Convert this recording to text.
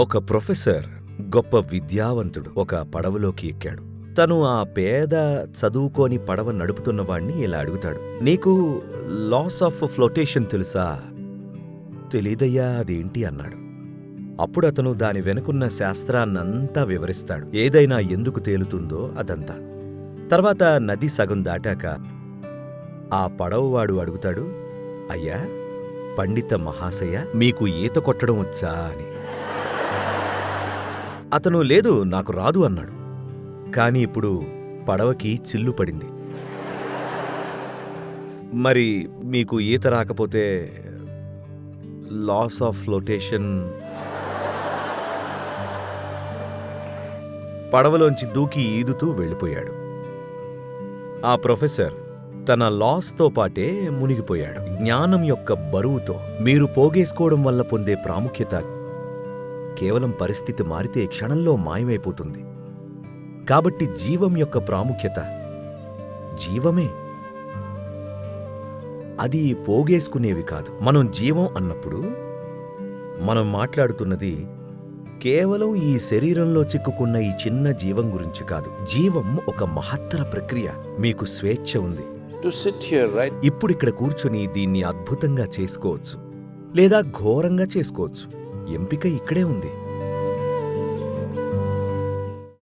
ఒక ప్రొఫెసర్ గొప్ప విద్యావంతుడు ఒక పడవలోకి ఎక్కాడు. తను ఆ పేద చదువుకోని పడవ నడుపుతున్న వాణ్ణి ఇలా అడుగుతాడు. నీకు లాస్ ఆఫ్ ఫ్లోటేషన్ తెలుసా? తెలీదయ్యా అదేంటి? అన్నాడు. అప్పుడు అతను దాని వెనుకున్న శాస్త్రాన్నంతా వివరిస్తాడు. ఏదైనా ఎందుకు తేలుతుందో అదంతా. తర్వాత నది సగం దాటాక ఆ పడవవాడు అడుగుతాడు అయ్యా పండిత మహాశయ మీకు ఈత కొట్టడం వచ్చా? అని. అతను లేదు నాకు రాదు అన్నాడు. కాని ఇప్పుడు పడవకి చిల్లు పడింది. మరి మీకు ఈత రాకపోతే లాస్ ఆఫ్ ఫ్లోటేషన్ పడవలోంచి దూకి ఈదుతూ వెళ్ళిపోయాడు. ఆ ప్రొఫెసర్ తన లాస్తో పాటే మునిగిపోయాడు. జ్ఞానం యొక్క బరువుతో మీరు పోగేసుకోవడం వల్ల పొందే ప్రాముఖ్యత కేవలం పరిస్థితి మారితే క్షణంలో మాయమైపోతుంది. కాబట్టి జీవం యొక్క ప్రాముఖ్యత జీవమే. అది పోగేసుకునేవి కాదు. మనం జీవం అన్నప్పుడు మనం మాట్లాడుతున్నది కేవలం ఈ శరీరంలో చిక్కుకున్న ఈ చిన్న జీవం గురించి కాదు. జీవం ఒక మహత్తర ప్రక్రియ. మీకు స్వేచ్ఛ ఉంది. Right? ఇప్పుడిక్కడ కూర్చుని దీన్ని అద్భుతంగా చేసుకోవచ్చు. లేదా ఘోరంగా చేసుకోవచ్చు. ఎంపిక ఇక్కడే ఉంది.